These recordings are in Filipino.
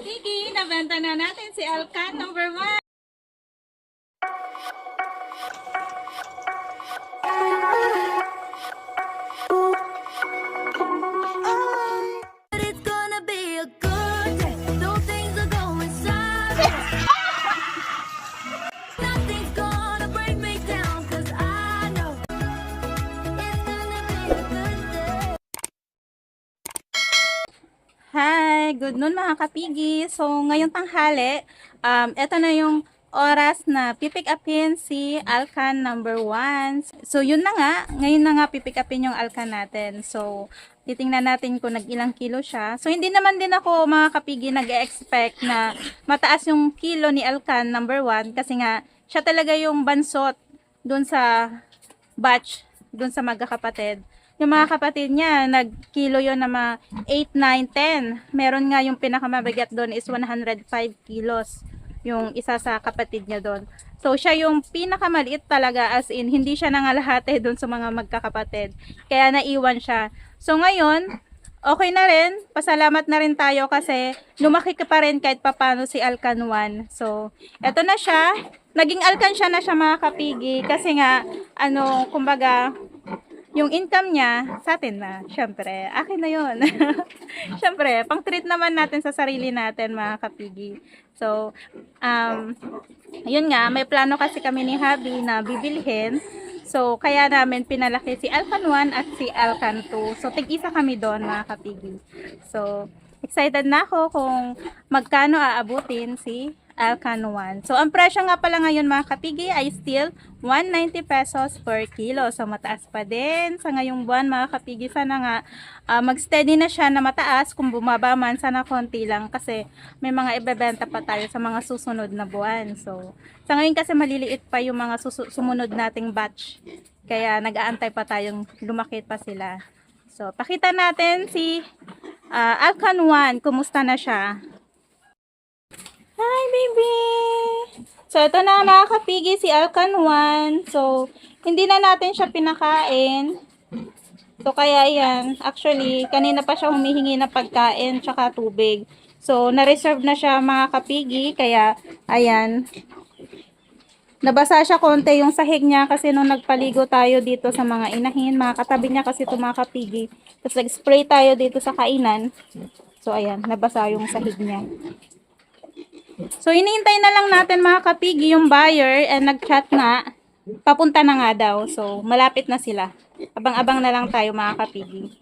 kapigi, nabenta na natin si Alcan number 1. Good noon mga kapigi. So, ngayong tanghali, um, eto na yung oras na pipick upin si Alcan number 1. So, yun na nga. Ngayon na nga pipick upin yung Alcan natin. So, titingnan natin kung nag-ilang kilo siya. So, hindi naman din ako mga kapigi nag-expect na mataas yung kilo ni Alcan number 1 kasi nga, siya talaga yung bansot dun sa batch, dun sa magkakapatid. Yung mga kapatid niya, nag-kilo yun na mga 8, 9, 10. Meron nga yung pinakamabigat doon is 105 kilos. Yung isa sa kapatid niya doon. So, siya yung pinakamaliit talaga as in, hindi siya nangalahate doon sa mga magkakapatid. Kaya naiwan siya. So, ngayon, okay na rin. Pasalamat na rin tayo kasi lumaki ka pa rin kahit papano si Alcan 1. So, eto na siya. Naging Alcan siya na siya mga kapigi kasi nga, ano, kumbaga, yung income niya sa atin na, syempre, akin na yon syempre, pang treat naman natin sa sarili natin mga kapigi. So, um, yun nga, may plano kasi kami ni Habi na bibilhin. So, kaya namin pinalaki si Alcan 1 at si Alcan 2. So, tig-isa kami doon mga kapigi. So, excited na ako kung magkano aabutin si Alcan 1. So, ang presyo nga pala ngayon mga kapigi ay still 190 pesos per kilo. So, mataas pa din sa ngayong buwan mga kapigi. Sana nga ah, mag-steady na siya na mataas. Kung bumaba man, sana konti lang kasi may mga ibebenta pa tayo sa mga susunod na buwan. So, sa ngayon kasi maliliit pa yung mga sumunod nating batch. Kaya nag-aantay pa tayong lumakit pa sila. So, pakita natin si ah, Alcan 1. Kumusta na siya? Hi, baby! So, ito na mga kapigi si Alcan 1. So, hindi na natin siya pinakain. So, kaya yan. Actually, kanina pa siya humihingi ng pagkain tsaka tubig. So, na-reserve na siya mga kapigi. Kaya, ayan. Nabasa siya konti yung sahig niya kasi nung nagpaligo tayo dito sa mga inahin, mga katabi niya kasi ito mga kapigi. Tapos nag-spray tayo dito sa kainan. So, ayan. Nabasa yung sahig niya. So, hinihintay na lang natin mga kapigi yung buyer and nag-chat nga. Papunta na nga daw. So, malapit na sila. Abang-abang na lang tayo mga kapigi.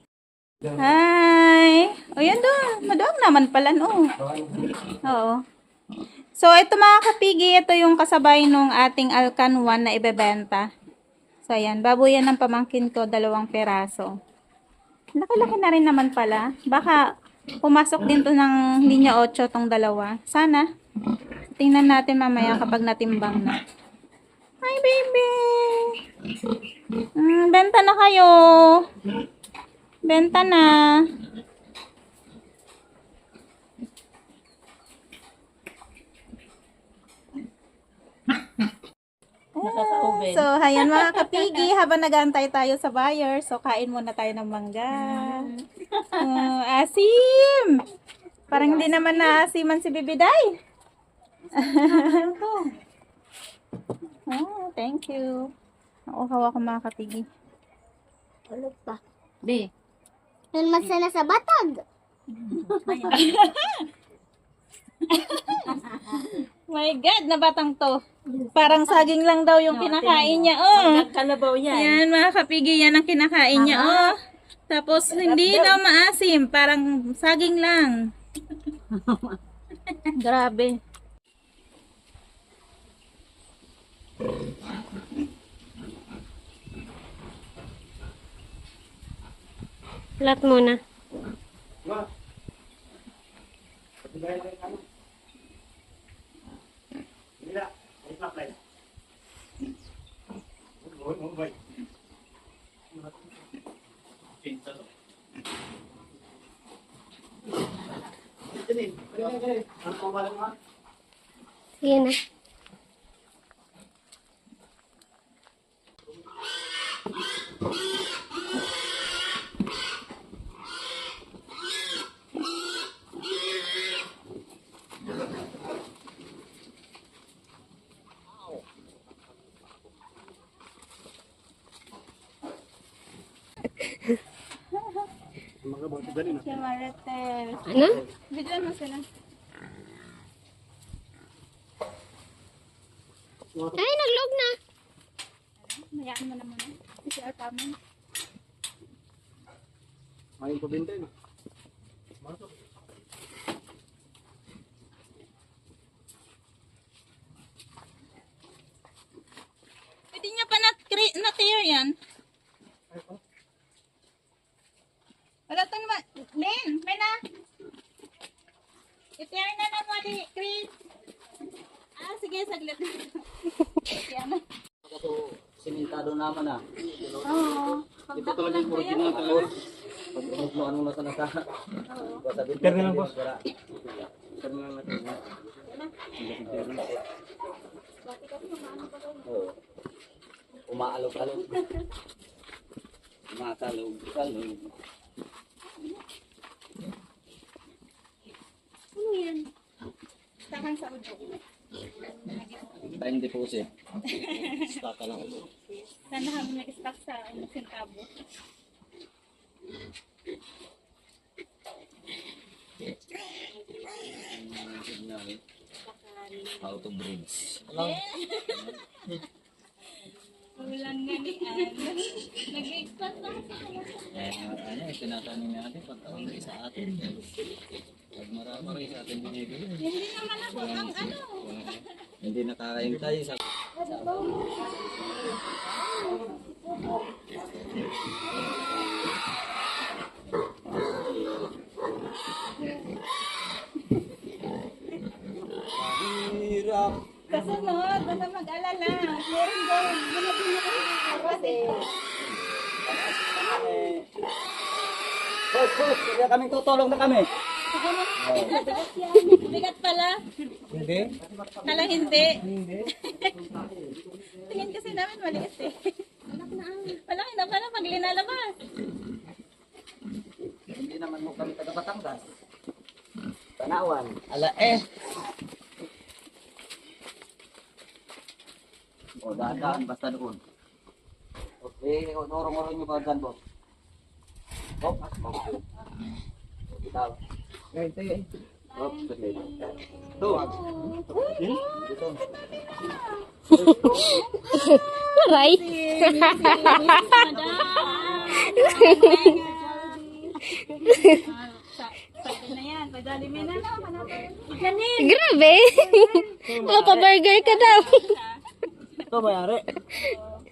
Hi! O, yan doon. Madoong naman pala, no? Oo. So, ito mga kapigi, ito yung kasabay nung ating Alcan 1 na ibebenta. So, ayan. Baboy yan ng pamangkin ko, dalawang peraso. Laki-laki na rin naman pala. Baka pumasok din to ng linya 8 tong dalawa. Sana. Tingnan natin mamaya kapag natimbang na. Hi, baby! Mm, benta na kayo. Benta na. So, hayan mga kapigi, habang nag-aantay tayo sa buyer, so kain muna tayo ng mangga. Oh, asim! Parang hindi naman naasiman si Bibiday. oh, thank you. Ako mga kapigi. Ano pa? Be, Yun masana sa batag. My God, na batang to. Parang saging lang daw yung kinakain niya. Oh. kalabaw yan. Yan, mga kapigi, yan ang kinakain niya. Oh. Tapos, hindi daw maasim. Parang saging lang. Grabe. Lahat muna. Sige na. Si Marites. Ano? Video mo sila. Ay, naglog na. Mayaan mo na muna. Si Alpamon. Main ko din din. Pwede niya pa na, na tear yan. Wala to naman. Lin, may na. I-tear na na mo di, Chris. Ah, sige, saglit. Yan. Kaso naman ah. Oo. Ito talaga yung original talaga. Pag mo ano na sana sa. Sabi ko na lang boss. Pero na natin. Oo. Umaalog-alog. Umakalog-alog. Ano yan? Takan sa ulo. Time deposit. Staka lang ulo. Sana kami nag-stock sa ano, sentabo. How to bridge. Walang ganian. Nag-expand na sa kanya. Eh, ano, tinatanong natin pag taon na sa atin. Marami sa atin binibili. Hindi naman ako ang ano. Hindi nakakain tayo sa Hirap. Kasunod, basta mag-alala. Meron doon. Muna pinaka Boss, boss, kaya kaming tutulong na kami. Bigat pala. Hindi? Kala hindi. Tingin kasi namin maliit eh. Malaki na pala pag linalabas. Hindi naman mo kami taga Batangas. Tanawan. Ala eh. O, dadaan basta doon. Okay, urong-urong nyo ba dyan, boss? Oh, okay. Itaw. Eh, ito eh. Oh, sige. Ito. Na. Grabe. Mapa-burger ka daw. Ito mayari.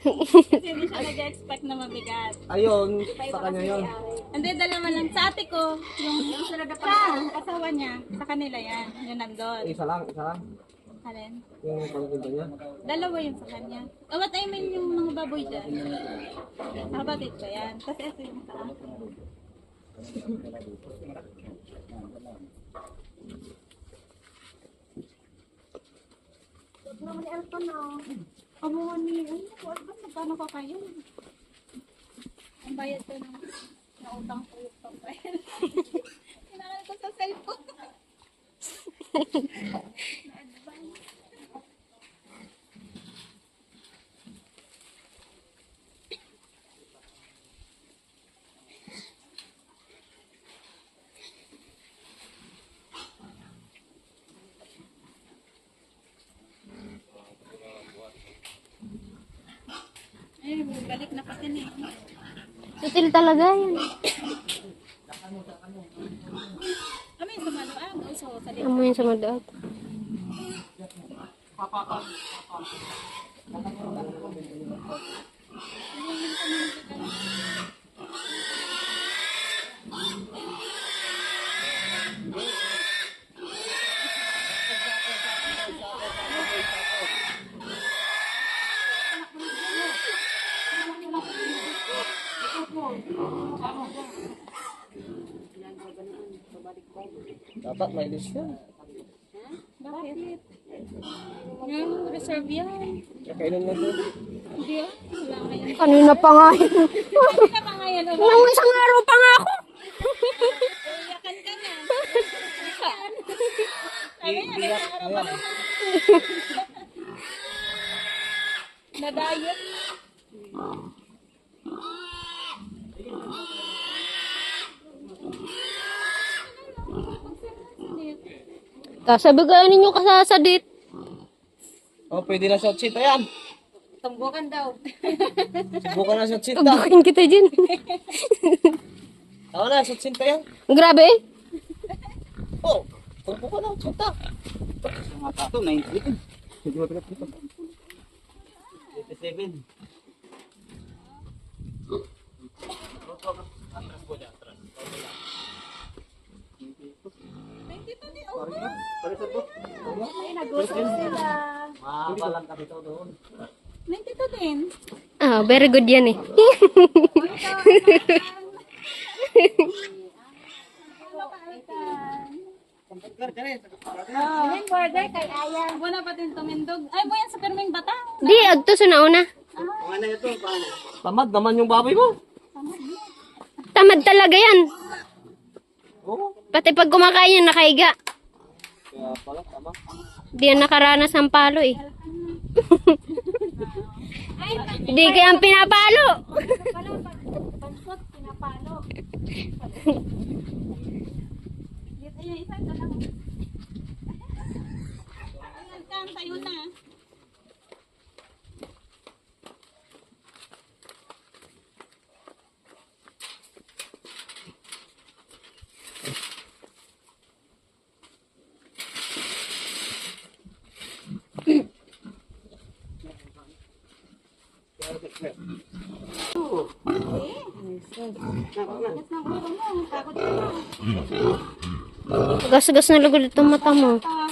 Kasi hindi siya nag-expect na mabigat. Ayun, sa kanya yun. Hindi, dalawa lang. Sa ate ko, yung sa asawa niya, sa kanila yan. Yung nandun. Isa lang, isa lang. Alin? Yung pagpunta niya. Dalawa yung sa kanya. Oh, what I mean yung mga baboy dyan. Nakabatid ko yan. Tapos ito yung sa akin. Amo ni, ano ko, ano magkano ka kayo? Ang bayad ko ng na utang ko yung pambayad. Kailangan ko sa cellphone. Sutil talaga yan. Kami sa maluag. Also, sa likod. Amoy sa Dapat may list yan. Bakit? Yan, reserve yan. Kailan na to? Hindi ah. Wala ngayon. Kanina pa nga yun. Bakit ka pa ngayon? Wala. Nung isang araw pa nga ako. Iyakan ka na. Sabi niya, nag-aaral pa naman. Na-diet. Tapos sabi kaya ninyo kasasadit. Oh, pwede na shot sita yan. Tumbukan daw. Subukan na shot sita. Bukin kita dyan. Ako na, shot sita yan. Grabe eh. Oh, subukan na, shot sita. Mga tato, 98. Hindi mo pilat dito. 87. Mabalan ka dito doon. 92 din. Ah, very good yan eh. Oh. Yung border kay Ayan. Wala pa din tumindog. Ay, mo yan sa Perming Batang. Di, agto sa nauna. Tamad naman yung baboy mo. Tamad talaga yan. Oo. Pati pag kumakain yan, nakaiga. Kaya pala, tama. Di yan nakaranas ng palo eh. Hindi kaya pinapalo. Pansot, pinapalo. Dito yung isa, ito lang. Ayan, kan, tayo na. Yes, nang ulo mo. Takot ka na. Gas-gas na lugod itong mata mo. Ah.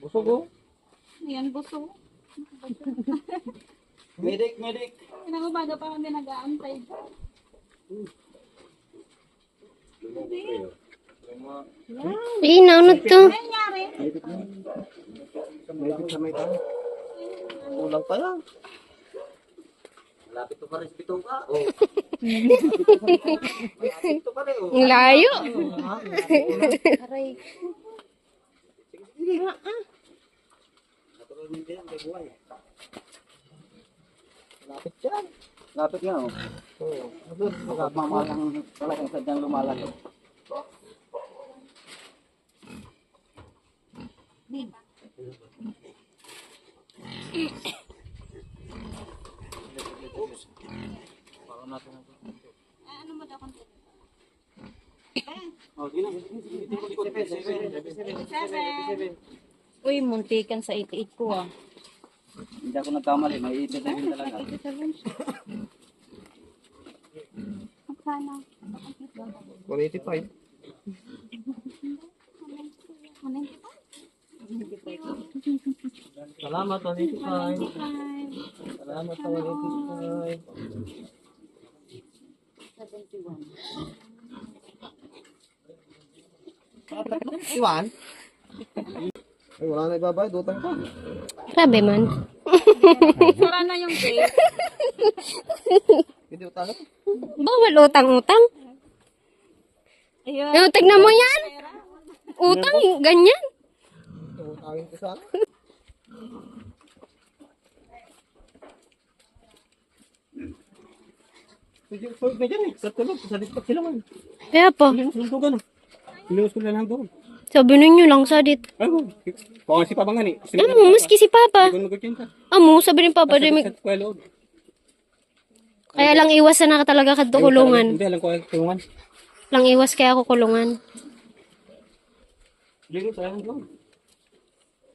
Busog oh. Ayan, buso. Medic, medic. Pinangubaga pa kami nag-aantay. Eh, naunod to. Ano nangyari? Medic sa may tayo. Kulang pa yan. Malapit to pa rin sa pitong ka. Oh. Malapit to pa rin oh. Ang layo. Naturalmente yan, may buhay. Lapit yan. Lapit nga oh. Oo. Magmamalang talagang sadyang lumalaki. Ah, ano mo daw konti? Oh, di na. Seven. Uy, muntikan sa 88 ko ah. Hindi ako nagkamali, may 87 talaga. Magkano? 185. Salamat, 185. Salamat sa 185. Iwan? Ay, wala na ibabayad. Utang pa. Grabe man. Sara na yung gate. Hindi utang. Bawal utang-utang. Ayun. Yung tignan mo yan. Utang, ganyan. Utangin ko sana. Kaya lang doon. Sabi ninyo lang sadit. Ano? Kung si Papa nga ni. Amo, maski si Papa. Amo, sabi ni Papa. kwelo. Kaya lang iwas na ka talaga kadto kulungan. Hindi, alam ko kulungan. Lang iwas kaya ako kulungan. Pilinos, sa lang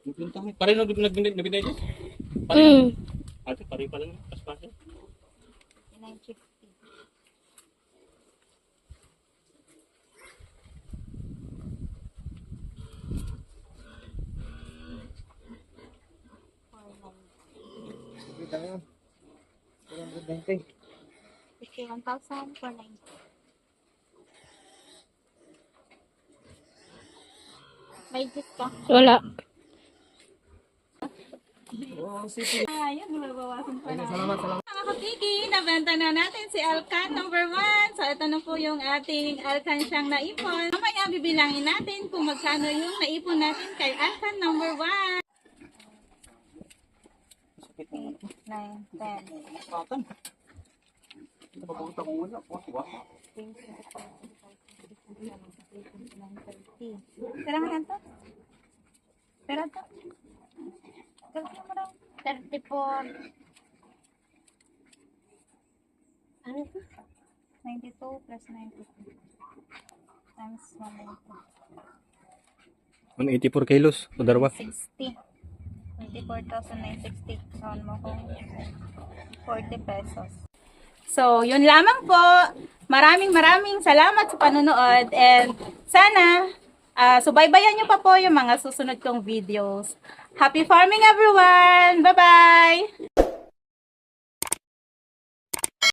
Nagpunta kami. Pare na nagbinay nagbinay dyan. Pare. Mm. Ate, pare pala na. Paspasan. Kita nga. 490. 51,000 for 90. May gift ka. Wala. Ah, yan, mababawasan pa na. Salamat, salamat. Mga kapigi, nabenta na natin si Alcan number 1. So, ito na po yung ating Alcan siyang naipon. Mamaya bibilangin natin kung magkano yung naipon natin kay Alcan number 1. 9, 10. Patan. Napapunta ko muna. Wah, wah. Pera nga to? Pera to? Gagawin mo daw. 34. Ano to? 92 plus 92. Times 192. 184 kilos. O darwa. 60. 24,960. Saan mo kung 40 pesos. So, yun lamang po. Maraming maraming salamat sa panonood and sana ah, subaybayan nyo pa po yung mga susunod kong videos. Happy farming everyone! Bye-bye!